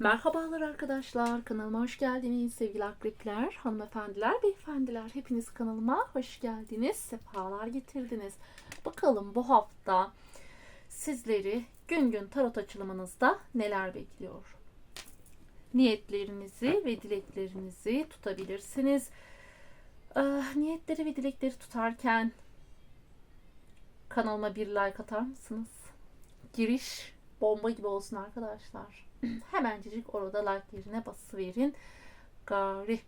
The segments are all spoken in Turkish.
Merhabalar arkadaşlar, kanalıma hoş geldiniz sevgili akrepler, hanımefendiler, beyefendiler. Hepiniz kanalıma hoş geldiniz, sefalar getirdiniz. Bakalım bu hafta sizleri gün gün tarot açılımınızda neler bekliyor? Niyetlerinizi ve dileklerinizi tutabilirsiniz. Ah, niyetleri ve dilekleri tutarken kanalıma bir like atar mısınız? Giriş bomba gibi olsun arkadaşlar. Hemencik orada like yerine basıverin. Gari.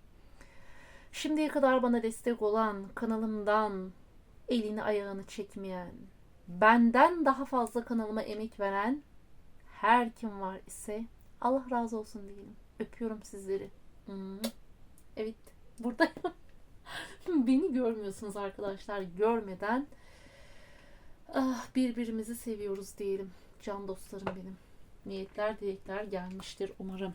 Şimdiye kadar bana destek olan, kanalımdan elini ayağını çekmeyen, benden daha fazla kanalıma emek veren her kim var ise Allah razı olsun diyelim. Öpüyorum sizleri. Evet, buradayım. Beni görmüyorsunuz arkadaşlar. Görmeden ah, birbirimizi seviyoruz diyelim. Can dostlarım benim niyetler, dilekler gelmiştir umarım.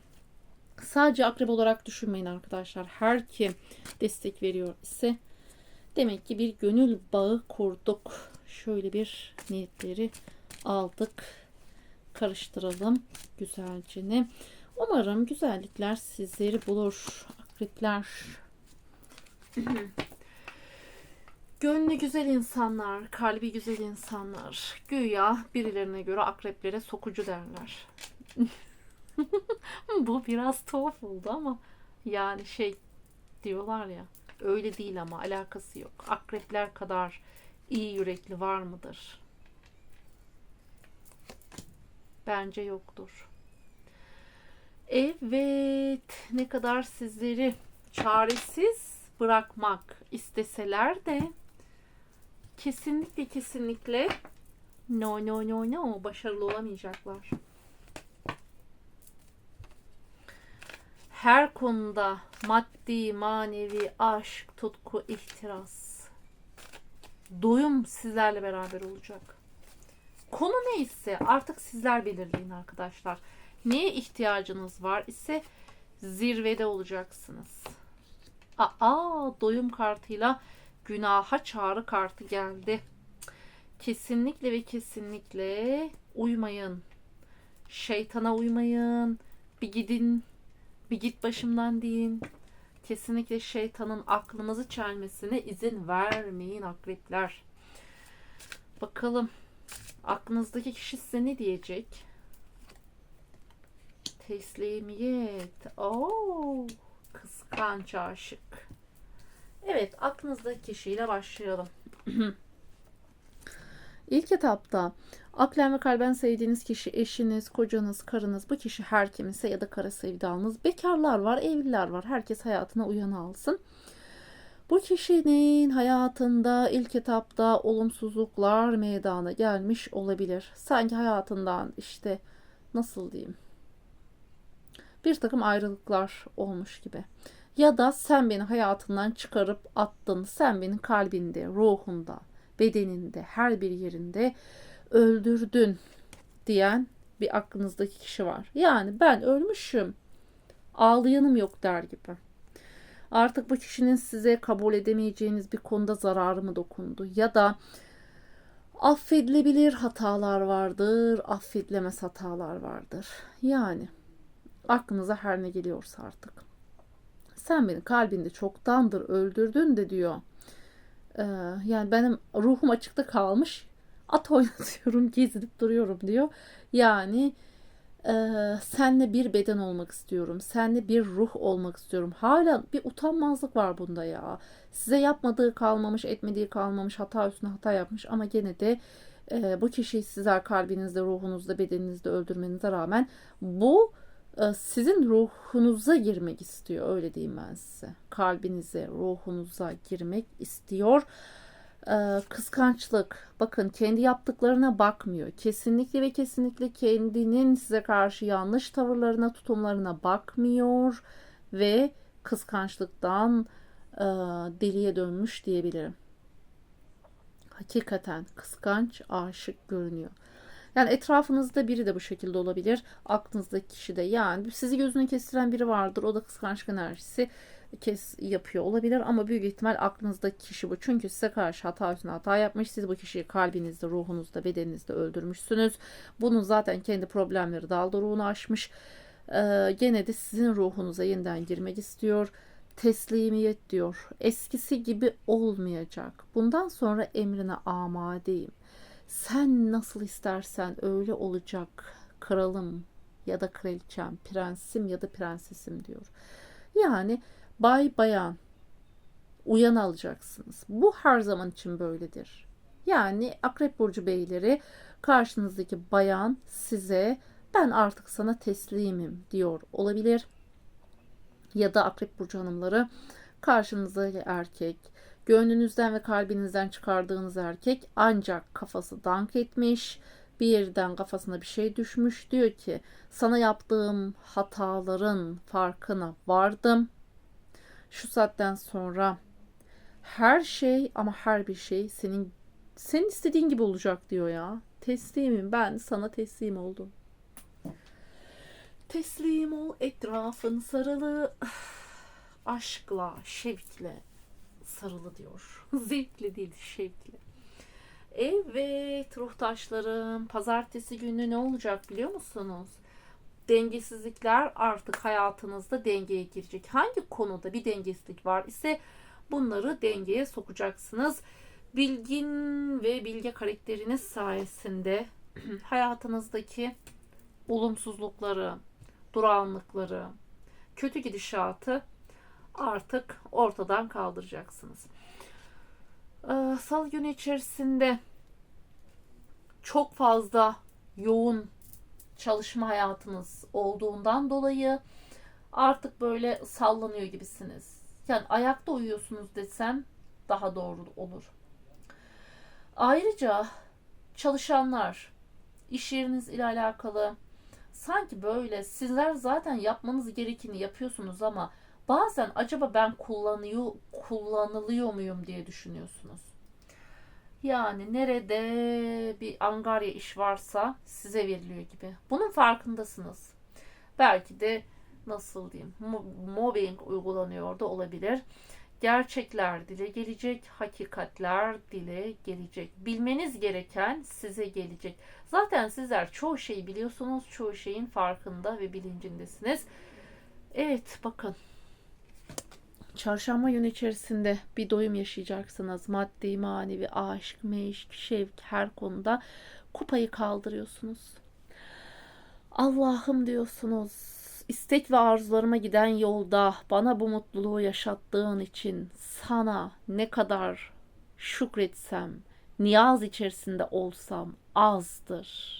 Sadece akrep olarak düşünmeyin arkadaşlar. Her kim destek veriyor ise demek ki bir gönül bağı kurduk. Şöyle bir niyetleri aldık. Karıştıralım güzelce ne. Umarım güzellikler sizleri bulur. Akrepler. Gönlü güzel insanlar, kalbi güzel insanlar. Güya birilerine göre akreplere sokucu derler. Bu biraz tuhaf oldu ama yani şey diyorlar ya öyle değil ama alakası yok. Akrepler kadar iyi yürekli var mıdır? Bence yoktur. Evet, ne kadar sizleri çaresiz bırakmak isteseler de kesinlikle kesinlikle no no no no başarılı olamayacaklar. Her konuda maddi, manevi, aşk, tutku, ihtiras, doyum sizlerle beraber olacak. Konu neyse artık sizler belirleyin arkadaşlar. Neye ihtiyacınız var ise zirvede olacaksınız. Aa, doyum kartıyla günaha çağrı kartı geldi. Kesinlikle ve kesinlikle uymayın. Şeytana uymayın. Bir gidin, bir git başımdan deyin. Kesinlikle şeytanın aklımızı çelmesine izin vermeyin akrepler. Bakalım aklınızdaki kişi size ne diyecek? Teslimiyet. Oo, kıskanç aşık. Evet, aklınızdaki kişiyle başlayalım. İlk etapta aklen ve kalben sevdiğiniz kişi eşiniz, kocanız, karınız, bu kişi her kimse ya da kara sevdalınız. Bekarlar var, evliler var. Herkes hayatına uyan alsın. Bu kişinin hayatında ilk etapta olumsuzluklar meydana gelmiş olabilir. Sanki hayatından işte nasıl diyeyim bir takım ayrılıklar olmuş gibi. Ya da sen beni hayatından çıkarıp attın. Sen beni kalbinde, ruhunda, bedeninde, her bir yerinde öldürdün diyen bir aklınızdaki kişi var. Yani ben ölmüşüm. Ağlayanım yok der gibi. Artık bu kişinin size kabul edemeyeceğiniz bir konuda zararı mı dokundu? Ya da affedilebilir hatalar vardır, affedilemez hatalar vardır. Yani aklınıza her ne geliyorsa artık. Sen beni kalbinde çoktandır öldürdün de diyor. Ee, yani benim ruhum açıkta kalmış. At oynatıyorum, gezinip duruyorum diyor. Yani e, senle bir beden olmak istiyorum. Senle bir ruh olmak istiyorum. Hala bir utanmazlık var bunda ya. Size yapmadığı kalmamış, etmediği kalmamış, hata üstüne hata yapmış ama gene de e, bu kişiyi sizler kalbinizde, ruhunuzda, bedeninizde öldürmenize rağmen bu sizin ruhunuza girmek istiyor. Öyle diyeyim ben size. Kalbinize, ruhunuza girmek istiyor. E, kıskançlık. Bakın kendi yaptıklarına bakmıyor. Kesinlikle ve kesinlikle kendinin size karşı yanlış tavırlarına, tutumlarına bakmıyor ve kıskançlıktan e, deliye dönmüş diyebilirim. Hakikaten kıskanç, aşık görünüyor. Yani etrafınızda biri de bu şekilde olabilir. Aklınızdaki kişi de yani sizi gözüne kestiren biri vardır. O da kıskançlık enerjisi kes yapıyor olabilir ama büyük ihtimal aklınızdaki kişi bu. Çünkü size karşı hata üstüne hata yapmış. Siz bu kişiyi kalbinizde, ruhunuzda, bedeninizde öldürmüşsünüz. Bunun zaten kendi problemleri dalda ruhunu aşmış. Ee, gene de sizin ruhunuza yeniden girmek istiyor. Teslimiyet diyor. Eskisi gibi olmayacak. Bundan emrine emrine amadeyim. Sen nasıl istersen öyle olacak kralım ya da kraliçem, prensim ya da prensesim diyor. Yani bay bayan uyan alacaksınız. Bu her zaman için böyledir. Yani Akrep Burcu beyleri karşınızdaki bayan size ben artık sana teslimim diyor olabilir. Ya da Akrep Burcu hanımları karşınızdaki erkek gönlünüzden ve kalbinizden çıkardığınız erkek ancak kafası dank etmiş bir yerden kafasına bir şey düşmüş diyor ki sana yaptığım hataların farkına vardım. Şu saatten sonra her şey ama her bir şey senin senin istediğin gibi olacak diyor ya. Teslimim ben sana teslim oldum. Teslim ol etrafın sarılı aşkla, şevkle sarılı diyor. Zevkli değil, şevkli. Evet ruh taşlarım pazartesi günü ne olacak biliyor musunuz? Dengesizlikler artık hayatınızda dengeye girecek. Hangi konuda bir dengesizlik var ise bunları dengeye sokacaksınız. Bilgin ve bilge karakteriniz sayesinde hayatınızdaki olumsuzlukları, durağanlıkları, kötü gidişatı artık ortadan kaldıracaksınız. Ee, Salı günü içerisinde çok fazla yoğun çalışma hayatınız olduğundan dolayı artık böyle sallanıyor gibisiniz. Yani ayakta uyuyorsunuz desem daha doğru olur. Ayrıca çalışanlar iş yeriniz ile alakalı sanki böyle sizler zaten yapmanız gerekeni yapıyorsunuz ama bazen acaba ben kullanıyor kullanılıyor muyum diye düşünüyorsunuz. Yani nerede bir angarya iş varsa size veriliyor gibi. Bunun farkındasınız. Belki de nasıl diyeyim mobbing uygulanıyor da olabilir. Gerçekler dile gelecek, hakikatler dile gelecek. Bilmeniz gereken size gelecek. Zaten sizler çoğu şeyi biliyorsunuz, çoğu şeyin farkında ve bilincindesiniz. Evet bakın Çarşamba günü içerisinde bir doyum yaşayacaksınız. Maddi, manevi, aşk, meşk, şevk her konuda kupayı kaldırıyorsunuz. Allah'ım diyorsunuz. İstek ve arzularıma giden yolda bana bu mutluluğu yaşattığın için sana ne kadar şükretsem, niyaz içerisinde olsam azdır.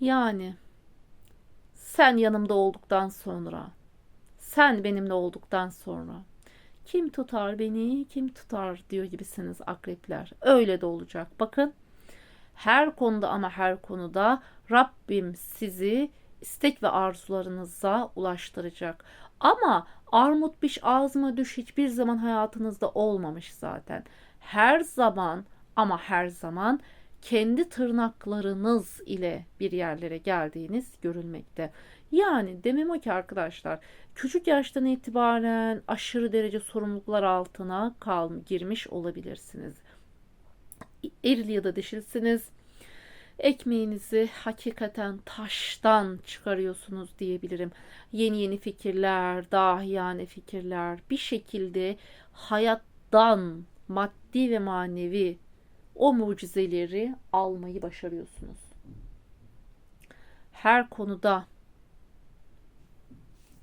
Yani sen yanımda olduktan sonra sen benimle olduktan sonra kim tutar beni, kim tutar diyor gibisiniz akrepler. Öyle de olacak. Bakın her konuda ama her konuda Rabbim sizi istek ve arzularınıza ulaştıracak. Ama armut piş ağzıma düş hiçbir zaman hayatınızda olmamış zaten. Her zaman ama her zaman kendi tırnaklarınız ile bir yerlere geldiğiniz görülmekte. Yani demem o ki arkadaşlar küçük yaştan itibaren aşırı derece sorumluluklar altına kal girmiş olabilirsiniz. Eril ya da dişilsiniz. Ekmeğinizi hakikaten taştan çıkarıyorsunuz diyebilirim. Yeni yeni fikirler, dahiyane fikirler bir şekilde hayattan maddi ve manevi o mucizeleri almayı başarıyorsunuz. Her konuda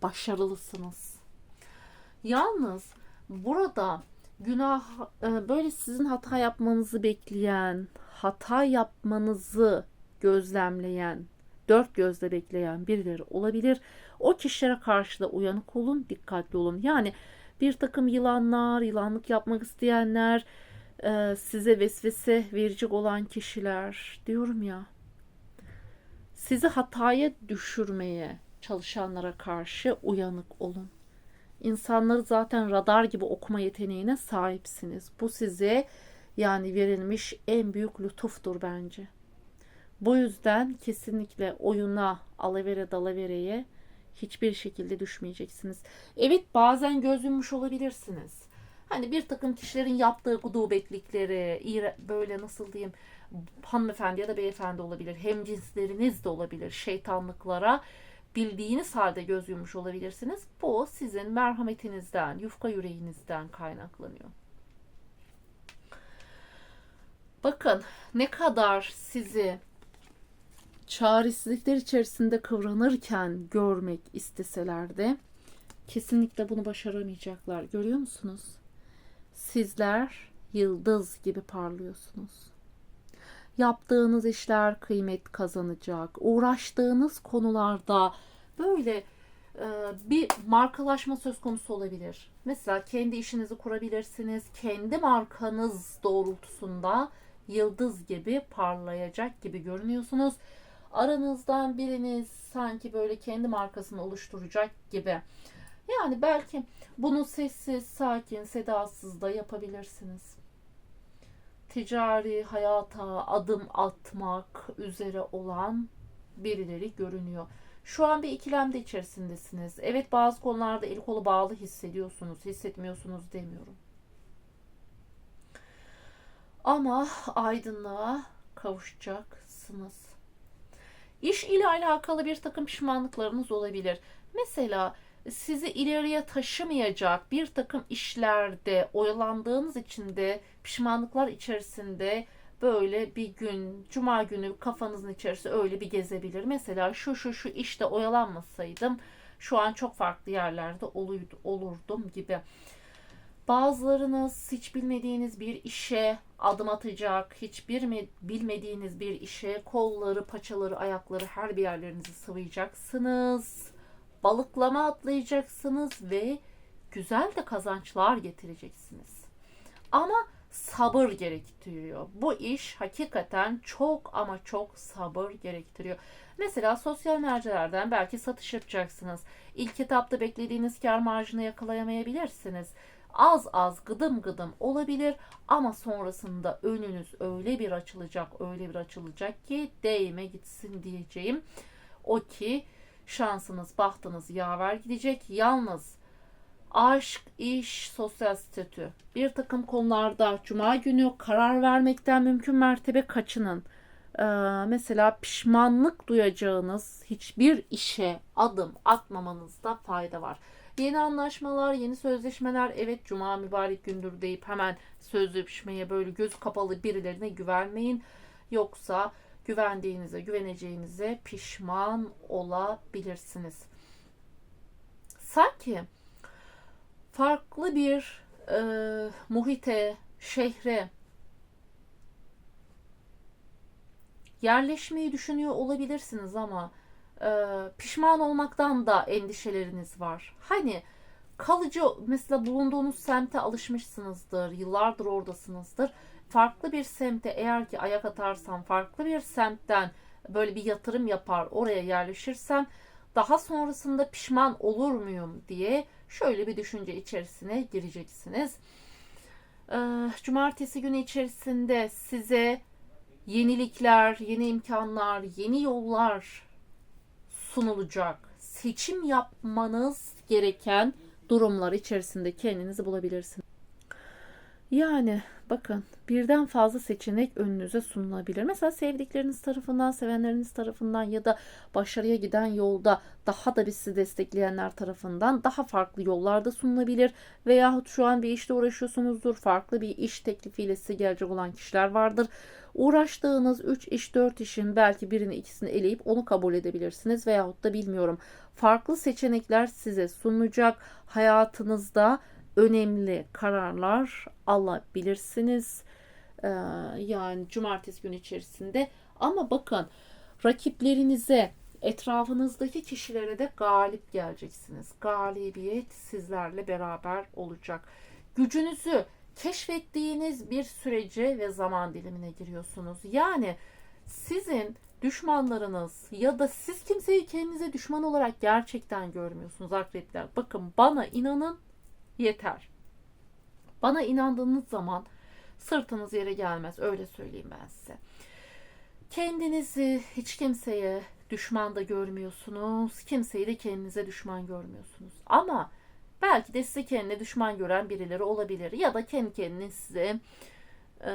başarılısınız. Yalnız burada günah e, böyle sizin hata yapmanızı bekleyen, hata yapmanızı gözlemleyen, dört gözle bekleyen birileri olabilir. O kişilere karşı da uyanık olun, dikkatli olun. Yani bir takım yılanlar, yılanlık yapmak isteyenler, e, size vesvese verecek olan kişiler diyorum ya. Sizi hataya düşürmeye, çalışanlara karşı uyanık olun. İnsanları zaten radar gibi okuma yeteneğine sahipsiniz. Bu size yani verilmiş en büyük lütuftur bence. Bu yüzden kesinlikle oyuna, alavere dalavereye hiçbir şekilde düşmeyeceksiniz. Evet bazen göz yummuş olabilirsiniz. Hani bir takım kişilerin yaptığı gudubetlikleri, böyle nasıl diyeyim hanımefendi ya da beyefendi olabilir, hemcinsleriniz de olabilir, şeytanlıklara bildiğiniz halde göz yummuş olabilirsiniz. Bu sizin merhametinizden, yufka yüreğinizden kaynaklanıyor. Bakın ne kadar sizi çaresizlikler içerisinde kıvranırken görmek isteseler de kesinlikle bunu başaramayacaklar. Görüyor musunuz? Sizler yıldız gibi parlıyorsunuz. Yaptığınız işler kıymet kazanacak. Uğraştığınız konularda böyle e, bir markalaşma söz konusu olabilir. Mesela kendi işinizi kurabilirsiniz. Kendi markanız doğrultusunda yıldız gibi parlayacak gibi görünüyorsunuz. Aranızdan biriniz sanki böyle kendi markasını oluşturacak gibi. Yani belki bunu sessiz, sakin, sedasız da yapabilirsiniz. Ticari hayata adım atmak üzere olan birileri görünüyor. Şu an bir ikilemde içerisindesiniz. Evet bazı konularda el kolu bağlı hissediyorsunuz, hissetmiyorsunuz demiyorum. Ama aydınlığa kavuşacaksınız. İş ile alakalı bir takım pişmanlıklarınız olabilir. Mesela sizi ileriye taşımayacak bir takım işlerde oyalandığınız için de pişmanlıklar içerisinde böyle bir gün, cuma günü kafanızın içerisi öyle bir gezebilir. Mesela şu şu şu işte oyalanmasaydım şu an çok farklı yerlerde olurdum gibi. Bazılarınız hiç bilmediğiniz bir işe adım atacak, hiçbir bilmediğiniz bir işe kolları, paçaları, ayakları her bir yerlerinizi sıvayacaksınız. Balıklama atlayacaksınız ve güzel de kazançlar getireceksiniz. Ama sabır gerektiriyor. Bu iş hakikaten çok ama çok sabır gerektiriyor. Mesela sosyal mercelerden belki satış yapacaksınız. İlk etapta beklediğiniz kar marjını yakalayamayabilirsiniz. Az az gıdım gıdım olabilir ama sonrasında önünüz öyle bir açılacak, öyle bir açılacak ki değme gitsin diyeceğim. O ki şansınız, bahtınız yaver gidecek. Yalnız aşk, iş, sosyal statü bir takım konularda cuma günü karar vermekten mümkün mertebe kaçının. Ee, mesela pişmanlık duyacağınız hiçbir işe adım atmamanızda fayda var. Yeni anlaşmalar, yeni sözleşmeler evet cuma mübarek gündür deyip hemen sözleşmeye böyle göz kapalı birilerine güvenmeyin. Yoksa güvendiğinize, güveneceğinize pişman olabilirsiniz. Sanki farklı bir e, muhite, şehre yerleşmeyi düşünüyor olabilirsiniz ama e, pişman olmaktan da endişeleriniz var. Hani kalıcı mesela bulunduğunuz semte alışmışsınızdır, yıllardır oradasınızdır. Farklı bir semte eğer ki ayak atarsam, farklı bir semtten böyle bir yatırım yapar, oraya yerleşirsem daha sonrasında pişman olur muyum diye şöyle bir düşünce içerisine gireceksiniz. Ee, cumartesi günü içerisinde size yenilikler, yeni imkanlar, yeni yollar sunulacak. Seçim yapmanız gereken durumlar içerisinde kendinizi bulabilirsiniz. Yani bakın birden fazla seçenek önünüze sunulabilir. Mesela sevdikleriniz tarafından, sevenleriniz tarafından ya da başarıya giden yolda daha da sizi destekleyenler tarafından daha farklı yollarda sunulabilir. Veyahut şu an bir işte uğraşıyorsunuzdur. Farklı bir iş teklifiyle size gelecek olan kişiler vardır. Uğraştığınız 3 iş 4 işin belki birini ikisini eleyip onu kabul edebilirsiniz. Veyahut da bilmiyorum. Farklı seçenekler size sunulacak. Hayatınızda önemli kararlar alabilirsiniz. Yani cumartesi günü içerisinde. Ama bakın rakiplerinize, etrafınızdaki kişilere de galip geleceksiniz. Galibiyet sizlerle beraber olacak. Gücünüzü keşfettiğiniz bir sürece ve zaman dilimine giriyorsunuz. Yani sizin düşmanlarınız ya da siz kimseyi kendinize düşman olarak gerçekten görmüyorsunuz akrepler. Bakın bana inanın yeter. Bana inandığınız zaman sırtınız yere gelmez. Öyle söyleyeyim ben size. Kendinizi hiç kimseye, düşman da görmüyorsunuz. Kimseyi de kendinize düşman görmüyorsunuz. Ama Belki de sizi kendine düşman gören birileri olabilir. Ya da kendi kendine size e,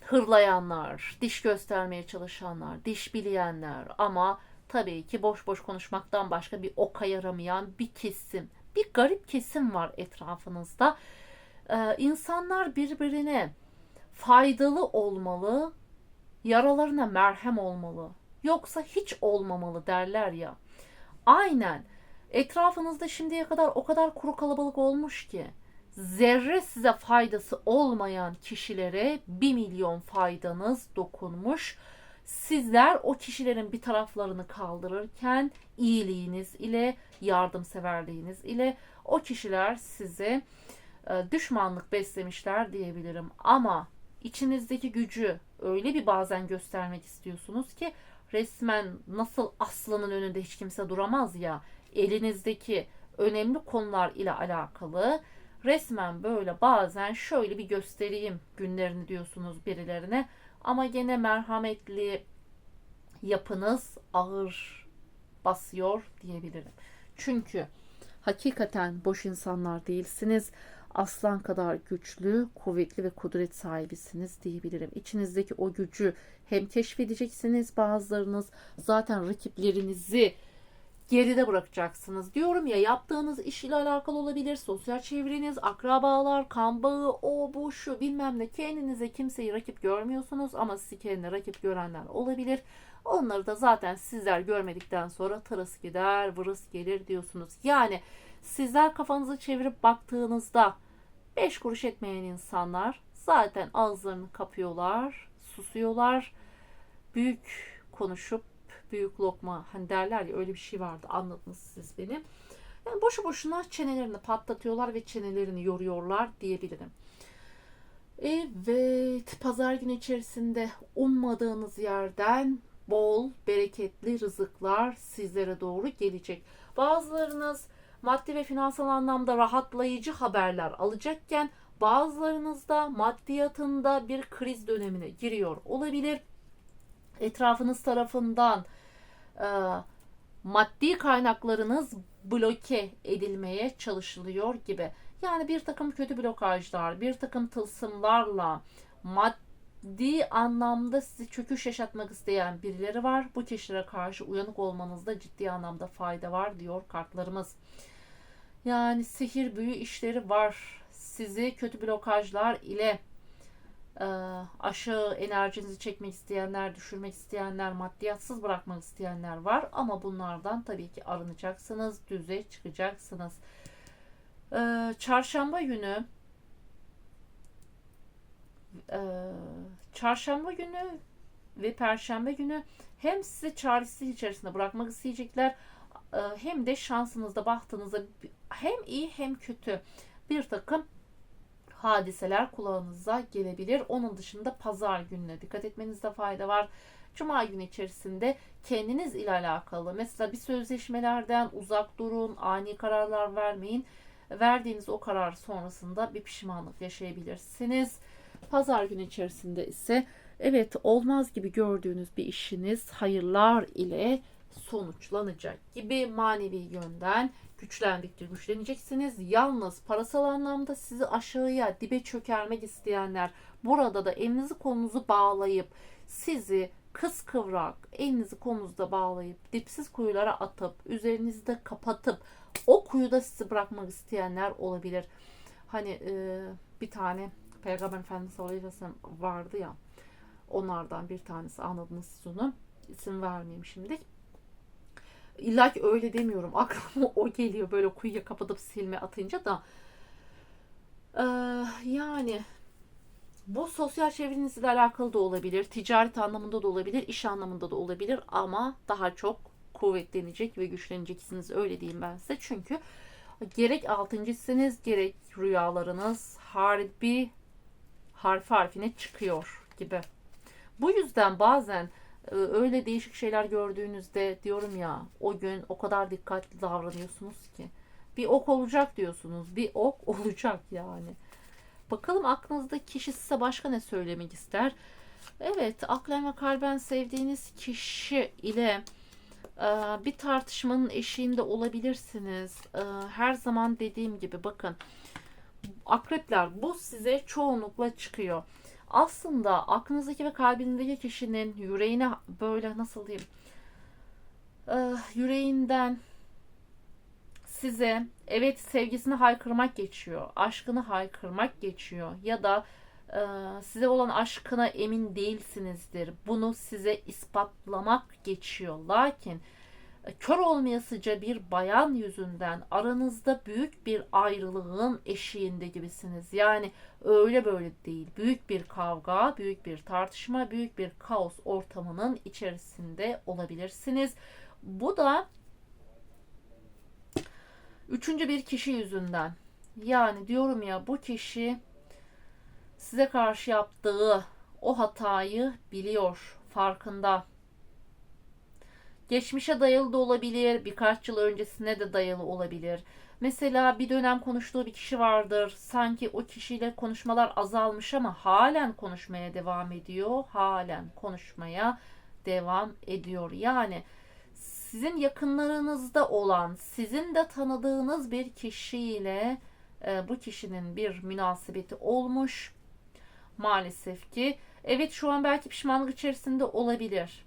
hırlayanlar, diş göstermeye çalışanlar, diş bileyenler ama tabii ki boş boş konuşmaktan başka bir oka yaramayan bir kesim, bir garip kesim var etrafınızda. Ee, insanlar birbirine faydalı olmalı, yaralarına merhem olmalı. Yoksa hiç olmamalı derler ya. Aynen. Etrafınızda şimdiye kadar o kadar kuru kalabalık olmuş ki zerre size faydası olmayan kişilere bir milyon faydanız dokunmuş. Sizler o kişilerin bir taraflarını kaldırırken iyiliğiniz ile, yardımseverliğiniz ile o kişiler size e, düşmanlık beslemişler diyebilirim. Ama içinizdeki gücü öyle bir bazen göstermek istiyorsunuz ki resmen nasıl aslanın önünde hiç kimse duramaz ya elinizdeki önemli konular ile alakalı resmen böyle bazen şöyle bir göstereyim günlerini diyorsunuz birilerine ama gene merhametli yapınız ağır basıyor diyebilirim. Çünkü hakikaten boş insanlar değilsiniz. Aslan kadar güçlü, kuvvetli ve kudret sahibisiniz diyebilirim. İçinizdeki o gücü hem keşfedeceksiniz bazılarınız zaten rakiplerinizi geride bırakacaksınız. Diyorum ya yaptığınız iş ile alakalı olabilir. Sosyal çevreniz, akrabalar, kan bağı, o bu şu bilmem ne. Kendinize kimseyi rakip görmüyorsunuz ama sizi kendine rakip görenler olabilir. Onları da zaten sizler görmedikten sonra tırıs gider, vırıs gelir diyorsunuz. Yani sizler kafanızı çevirip baktığınızda beş kuruş etmeyen insanlar zaten ağızlarını kapıyorlar, susuyorlar. Büyük konuşup büyük lokma hani derler ya öyle bir şey vardı anladınız siz beni. Yani boşu boşuna çenelerini patlatıyorlar ve çenelerini yoruyorlar diyebilirim. Evet, pazar günü içerisinde ummadığınız yerden bol, bereketli rızıklar sizlere doğru gelecek. Bazılarınız maddi ve finansal anlamda rahatlayıcı haberler alacakken bazılarınız da maddiyatında bir kriz dönemine giriyor olabilir. Etrafınız tarafından e, maddi kaynaklarınız bloke edilmeye çalışılıyor gibi. Yani bir takım kötü blokajlar, bir takım tılsımlarla maddi anlamda sizi çöküş yaşatmak isteyen birileri var. Bu kişilere karşı uyanık olmanızda ciddi anlamda fayda var diyor kartlarımız. Yani sihir büyü işleri var. Sizi kötü blokajlar ile e, aşağı enerjinizi çekmek isteyenler, düşürmek isteyenler, maddiyatsız bırakmak isteyenler var. Ama bunlardan tabii ki arınacaksınız, düze çıkacaksınız. E, çarşamba günü çarşamba günü ve perşembe günü hem sizi çaresiz içerisinde bırakmak isteyecekler hem de şansınızda bahtınızda hem iyi hem kötü bir takım hadiseler kulağınıza gelebilir. Onun dışında pazar gününe dikkat etmenizde fayda var. Cuma günü içerisinde kendiniz ile alakalı mesela bir sözleşmelerden uzak durun, ani kararlar vermeyin. Verdiğiniz o karar sonrasında bir pişmanlık yaşayabilirsiniz. Pazar günü içerisinde ise evet olmaz gibi gördüğünüz bir işiniz hayırlar ile sonuçlanacak gibi manevi yönden güçlendikçe güçleneceksiniz. Yalnız parasal anlamda sizi aşağıya dibe çökermek isteyenler burada da elinizi kolunuzu bağlayıp sizi kıskıvrak elinizi kolunuzda bağlayıp dipsiz kuyulara atıp üzerinizi de kapatıp o kuyuda sizi bırakmak isteyenler olabilir. Hani e, bir tane Peygamber Efendimiz Aleyhisselam vardı ya onlardan bir tanesi anladınız siz onu. İsim vermeyeyim şimdi İlla ki öyle demiyorum. Aklıma o geliyor böyle kuyuya kapatıp silme atınca da. Ee, yani bu sosyal çevrenizle alakalı da olabilir. Ticaret anlamında da olabilir. iş anlamında da olabilir. Ama daha çok kuvvetlenecek ve güçleneceksiniz. Öyle diyeyim ben size. Çünkü gerek altıncısınız gerek rüyalarınız harbi harf harfine çıkıyor gibi. Bu yüzden bazen ee, öyle değişik şeyler gördüğünüzde diyorum ya o gün o kadar dikkatli davranıyorsunuz ki. Bir ok olacak diyorsunuz. Bir ok olacak yani. Bakalım aklınızdaki kişi size başka ne söylemek ister? Evet, aklen ve kalben sevdiğiniz kişi ile Ee, bir tartışmanın eşiğinde olabilirsiniz. Ee, her zaman dediğim gibi bakın akrepler bu size çoğunlukla çıkıyor. Aslında aklınızdaki ve kalbinizdeki kişinin yüreğine böyle nasıl diyeyim ee, yüreğinden size evet sevgisini haykırmak geçiyor, aşkını haykırmak geçiyor ya da e, size olan aşkına emin değilsinizdir. Bunu size ispatlamak geçiyor. Lakin kör olmayasıca bir bayan yüzünden aranızda büyük bir ayrılığın eşiğinde gibisiniz. Yani öyle böyle değil. Büyük bir kavga, büyük bir tartışma, büyük bir kaos ortamının içerisinde olabilirsiniz. Bu da üçüncü bir kişi yüzünden. Yani diyorum ya bu kişi size karşı yaptığı o hatayı biliyor, farkında. Geçmişe dayalı da olabilir, birkaç yıl öncesine de dayalı olabilir. Mesela bir dönem konuştuğu bir kişi vardır. Sanki o kişiyle konuşmalar azalmış ama halen konuşmaya devam ediyor. Halen konuşmaya devam ediyor. Yani sizin yakınlarınızda olan, sizin de tanıdığınız bir kişiyle e, bu kişinin bir münasebeti olmuş. Maalesef ki evet şu an belki pişmanlık içerisinde olabilir.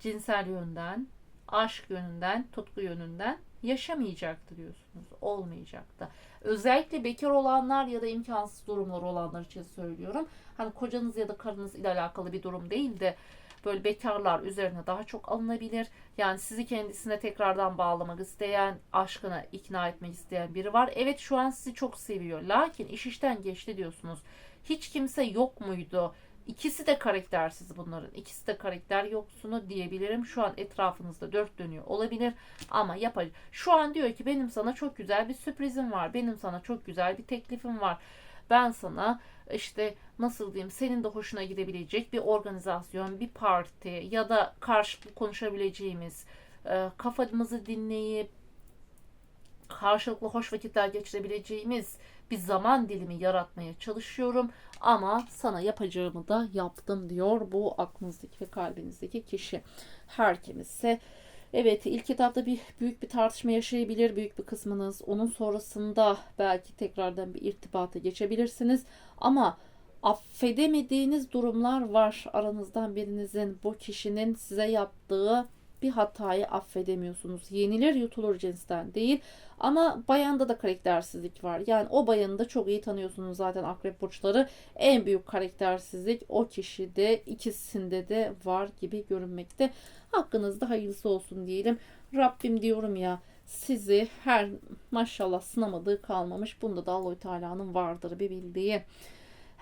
Cinsel yönden, aşk yönünden, tutku yönünden yaşamayacaktı diyorsunuz. Olmayacaktı. Özellikle bekar olanlar ya da imkansız durumlar olanlar için söylüyorum. Hani kocanız ya da karınız ile alakalı bir durum değil de böyle bekarlar üzerine daha çok alınabilir. Yani sizi kendisine tekrardan bağlamak isteyen, aşkına ikna etmek isteyen biri var. Evet şu an sizi çok seviyor. Lakin iş işten geçti diyorsunuz. Hiç kimse yok muydu? İkisi de karaktersiz bunların. İkisi de karakter yoksunu diyebilirim. Şu an etrafınızda dört dönüyor olabilir. Ama yapar. Şu an diyor ki benim sana çok güzel bir sürprizim var. Benim sana çok güzel bir teklifim var. Ben sana işte nasıl diyeyim senin de hoşuna gidebilecek bir organizasyon, bir parti ya da karşılıklı konuşabileceğimiz, e, kafamızı dinleyip karşılıklı hoş vakitler geçirebileceğimiz bir zaman dilimi yaratmaya çalışıyorum ama sana yapacağımı da yaptım diyor bu aklınızdaki ve kalbinizdeki kişi. Her kimse Evet ilk etapta bir büyük bir tartışma yaşayabilir büyük bir kısmınız. Onun sonrasında belki tekrardan bir irtibata geçebilirsiniz. Ama affedemediğiniz durumlar var. Aranızdan birinizin bu kişinin size yaptığı bir hatayı affedemiyorsunuz. Yenilir yutulur cinsten değil. Ama bayanda da karaktersizlik var. Yani o bayanı da çok iyi tanıyorsunuz zaten akrep burçları. En büyük karaktersizlik o kişide ikisinde de var gibi görünmekte. Hakkınızda hayırlısı olsun diyelim. Rabbim diyorum ya sizi her maşallah sınamadığı kalmamış. Bunda da Allah Teala'nın vardır bir bildiği.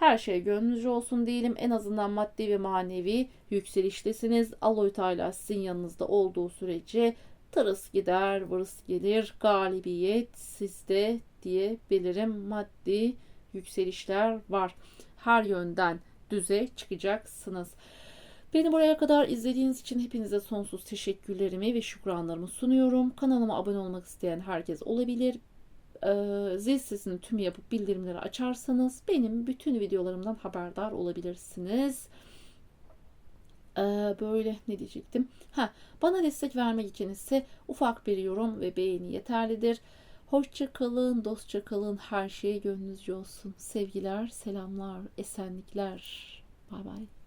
Her şey gönlünüzce olsun diyelim. En azından maddi ve manevi yükseliştesiniz. Allahü Teala sizin yanınızda olduğu sürece tırıs gider, vırıs gelir, galibiyet sizde diyebilirim. Maddi yükselişler var. Her yönden düze çıkacaksınız. Beni buraya kadar izlediğiniz için hepinize sonsuz teşekkürlerimi ve şükranlarımı sunuyorum. Kanalıma abone olmak isteyen herkes olabilir. Zil sesini tüm yapıp bildirimleri açarsanız benim bütün videolarımdan haberdar olabilirsiniz. Böyle ne diyecektim? Ha, bana destek vermek için ise ufak bir yorum ve beğeni yeterlidir. Hoşça kalın, dostça kalın. Her şey gönlünüzce olsun. Sevgiler, selamlar, esenlikler. Bay bay.